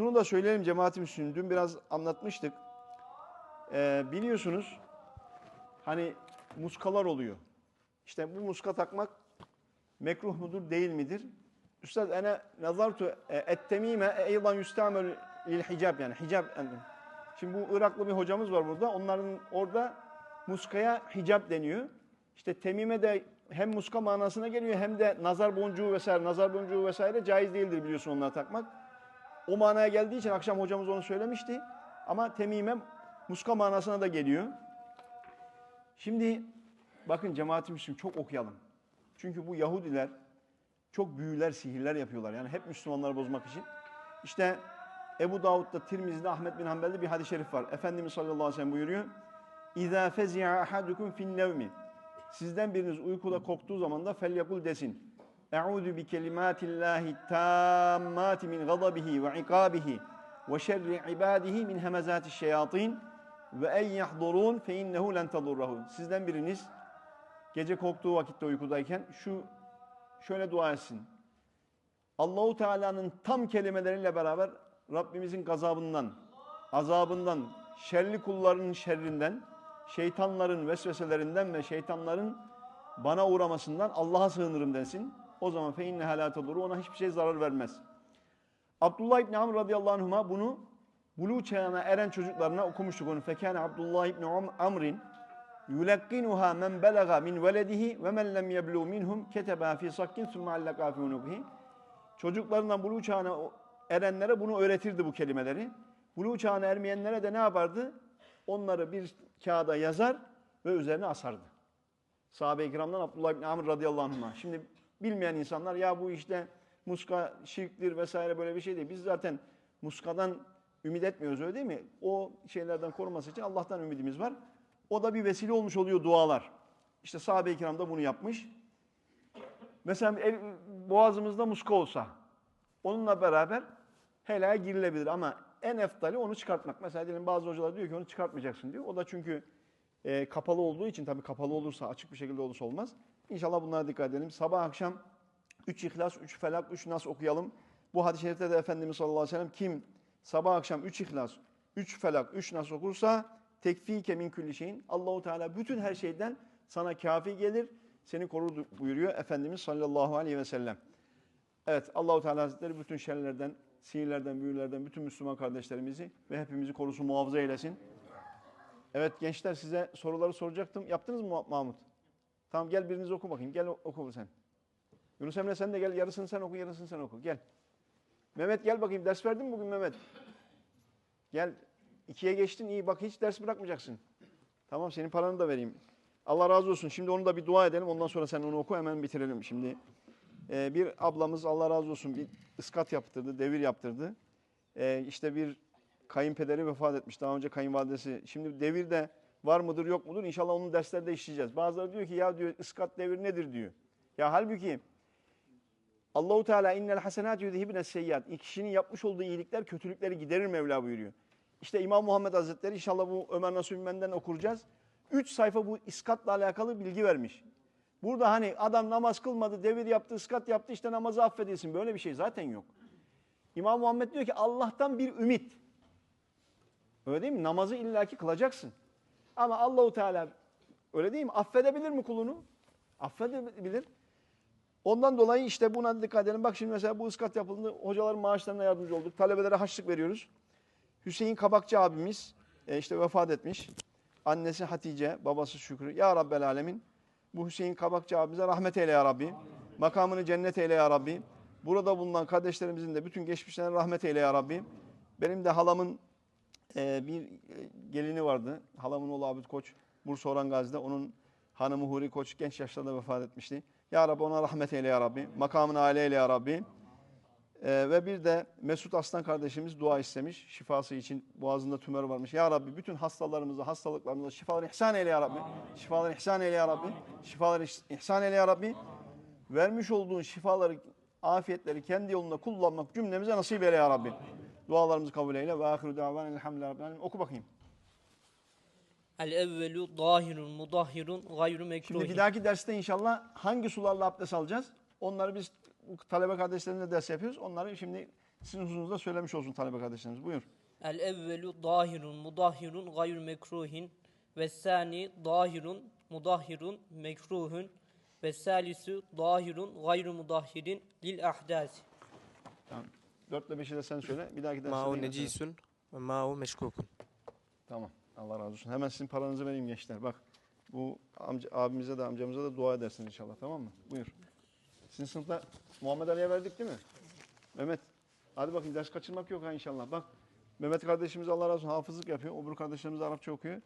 şunu da söyleyelim cemaat-i Müslümin. Dün biraz anlatmıştık. Ee, biliyorsunuz hani muskalar oluyor. İşte bu muska takmak mekruh mudur değil midir? Üstad ene nazartu e, ettemime eydan yustamel lil hicab yani hicab. Şimdi bu Iraklı bir hocamız var burada. Onların orada muskaya hicab deniyor. İşte temime de hem muska manasına geliyor hem de nazar boncuğu vesaire nazar boncuğu vesaire caiz değildir biliyorsun onları takmak. O manaya geldiği için akşam hocamız onu söylemişti. Ama temime muska manasına da geliyor. Şimdi bakın cemaat-i Müslümin çok okuyalım. Çünkü bu Yahudiler çok büyüler, sihirler yapıyorlar. Yani hep Müslümanları bozmak için. İşte Ebu Davud'da, Tirmizi'de, Ahmet bin Hanbel'de bir hadis-i şerif var. Efendimiz sallallahu aleyhi ve sellem buyuruyor. İzâ fezi'a ahadukum fin nevmi. Sizden biriniz uykuda korktuğu zaman da felyakul desin. Eûzu bi kelimâtillâhi tâmmâti min gadabihi ve ikabihi ve şerri ibâdihi min hemezâti şeyâtin ve en yahdurun fe innehu len tadurrahu. Sizden biriniz gece korktuğu vakitte uykudayken şu şöyle dua etsin. Allahu Teala'nın tam kelimeleriyle beraber Rabbimizin gazabından, azabından, şerli kullarının şerrinden, şeytanların vesveselerinden ve şeytanların bana uğramasından Allah'a sığınırım desin. O zaman fe inne halate olur. Ona hiçbir şey zarar vermez. Abdullah İbni Amr radıyallahu anhuma bunu buluğ çağına eren çocuklarına okumuştuk onu. Fekâne Abdullah İbni Amr'in yulakkinuha men belaga min veledihi ve men lem yeblu minhum keteba fi sakkin sümme allaka fi unukihi. Çocuklarından buluğ çağına erenlere bunu öğretirdi bu kelimeleri. Buluğ çağına ermeyenlere de ne yapardı? Onları bir kağıda yazar ve üzerine asardı. Sahabe-i kiramdan Abdullah İbni Amr radıyallahu anh'a. Şimdi bilmeyen insanlar ya bu işte muska şirktir vesaire böyle bir şey değil. Biz zaten muskadan ümit etmiyoruz öyle değil mi? O şeylerden koruması için Allah'tan ümidimiz var. O da bir vesile olmuş oluyor dualar. İşte sahabe-i kiram da bunu yapmış. Mesela el, boğazımızda muska olsa onunla beraber helaya girilebilir ama en eftali onu çıkartmak. Mesela diyelim bazı hocalar diyor ki onu çıkartmayacaksın diyor. O da çünkü e, kapalı olduğu için tabii kapalı olursa açık bir şekilde olursa olmaz. İnşallah bunlara dikkat edelim. Sabah akşam 3 İhlas, 3 Felak, 3 Nas okuyalım. Bu hadis-i şerifte de Efendimiz sallallahu aleyhi ve sellem kim sabah akşam 3 İhlas, 3 Felak, 3 Nas okursa tekfike min külli şeyin. Allahu Teala bütün her şeyden sana kafi gelir, seni korur buyuruyor Efendimiz sallallahu aleyhi ve sellem. Evet Allahu Teala Hazretleri bütün şerlerden, sihirlerden, büyülerden bütün Müslüman kardeşlerimizi ve hepimizi korusun, muhafaza eylesin. Evet gençler size soruları soracaktım. Yaptınız mı Mahmut? Tamam gel biriniz oku bakayım. Gel oku sen. Yunus Emre sen de gel. Yarısını sen oku, yarısını sen oku. Gel. Mehmet gel bakayım. Ders verdin mi bugün Mehmet? Gel. İkiye geçtin. iyi bak hiç ders bırakmayacaksın. Tamam senin paranı da vereyim. Allah razı olsun. Şimdi onu da bir dua edelim. Ondan sonra sen onu oku hemen bitirelim şimdi. Ee, bir ablamız Allah razı olsun bir ıskat yaptırdı, devir yaptırdı. Ee, işte bir kayınpederi vefat etmiş. Daha önce kayınvalidesi. Şimdi devir de var mıdır yok mudur? İnşallah onun derslerde işleyeceğiz. Bazıları diyor ki ya diyor ıskat devir nedir diyor. Ya halbuki Allahu Teala innel hasenat yudhibne seyyiat. Kişinin yapmış olduğu iyilikler kötülükleri giderir Mevla buyuruyor. İşte İmam Muhammed Hazretleri inşallah bu Ömer Nasuh Minmen'den okuracağız. Üç sayfa bu iskatla alakalı bilgi vermiş. Burada hani adam namaz kılmadı, devir yaptı, ıskat yaptı işte namazı affedilsin. Böyle bir şey zaten yok. İmam Muhammed diyor ki Allah'tan bir ümit. Öyle değil mi? Namazı illaki kılacaksın. Ama Allahu Teala öyle değil mi? Affedebilir mi kulunu? Affedebilir. Ondan dolayı işte buna dikkat edelim. Bak şimdi mesela bu ıskat yapıldı. Hocaların maaşlarına yardımcı olduk. Talebelere haçlık veriyoruz. Hüseyin Kabakçı abimiz e, işte vefat etmiş. Annesi Hatice, babası Şükrü. Ya Rabbel Alemin. Bu Hüseyin Kabakçı abimize rahmet eyle ya Rabbi. Makamını cennet eyle ya Rabbi. Burada bulunan kardeşlerimizin de bütün geçmişlerine rahmet eyle ya Rabbi. Benim de halamın e, bir gelini vardı. Halamın oğlu Abid Koç. Bursa Orhan Gazi'de. Onun hanımı Huri Koç genç yaşlarda vefat etmişti. Ya Rabbi ona rahmet eyle ya Rabbi. Makamını âle eyle ya Rabbi. Ee, ve bir de Mesut Aslan kardeşimiz dua istemiş. Şifası için boğazında tümör varmış. Ya Rabbi bütün hastalarımıza, hastalıklarımıza şifalar ihsan eyle ya Rabbi. Şifalar ihsan eyle ya Rabbi. Şifalar ihsan eyle ya Rabbi. Vermiş olduğun şifaları, afiyetleri kendi yolunda kullanmak cümlemize nasip eyle ya Rabbi. Dualarımızı kabul eyle. Ve ahiru davan elhamdülillah. Oku bakayım. El evvelu dahirun mudahhirun gayru Şimdi mekruhin. bir dahaki derste inşallah hangi sularla abdest alacağız? Onları biz talebe kardeşlerimle ders yapıyoruz. Onları şimdi sizin huzurunuzda söylemiş olsun talebe kardeşlerimiz. Buyur. El evvelu dahirun mudahhirun gayru mekruhin ve sani dahirun mudahhirun mekruhun ve salisu dahirun gayru mudahhirin lil ahdasi. Tamam. 4 ile 5'i de sen söyle. Bir dahaki derste de Ma'u yine sen. necisun ve ma'u meşkukun. Tamam. Allah razı olsun. Hemen sizin paranızı vereyim gençler. Bak bu amca, abimize de amcamıza da dua edersiniz inşallah. Tamam mı? Buyur. Sizin sınıfta Muhammed Ali'ye verdik değil mi? Mehmet. Hadi bakayım ders kaçırmak yok ha inşallah. Bak Mehmet kardeşimiz Allah razı olsun hafızlık yapıyor. Öbür kardeşlerimiz de Arapça okuyor.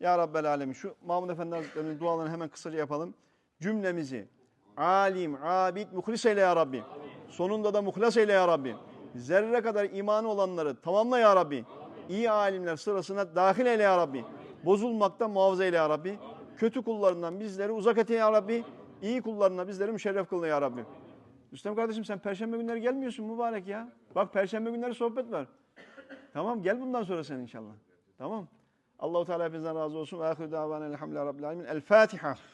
Ya Rabbel Alemin şu Mahmud Efendi Hazretleri'nin dualarını hemen kısaca yapalım. Cümlemizi alim, abid, muhlis eyle ya Rabbi. Sonunda da muhlas eyle ya Rabbi. Zerre kadar imanı olanları tamamla ya Rabbi. İyi alimler sırasına dahil eyle ya Rabbi. Bozulmaktan muhafaza eyle ya Rabbi. Kötü kullarından bizleri uzak et ya Rabbi. İyi kullarına bizleri müşerref kıl ya Rabbi. Rüstem kardeşim sen perşembe günleri gelmiyorsun mübarek ya. Bak perşembe günleri sohbet var. Tamam gel bundan sonra sen inşallah. Tamam. Allahu Teala hepinizden razı olsun. Ahiru davana elhamdülillahi rabbil alemin. El Fatiha.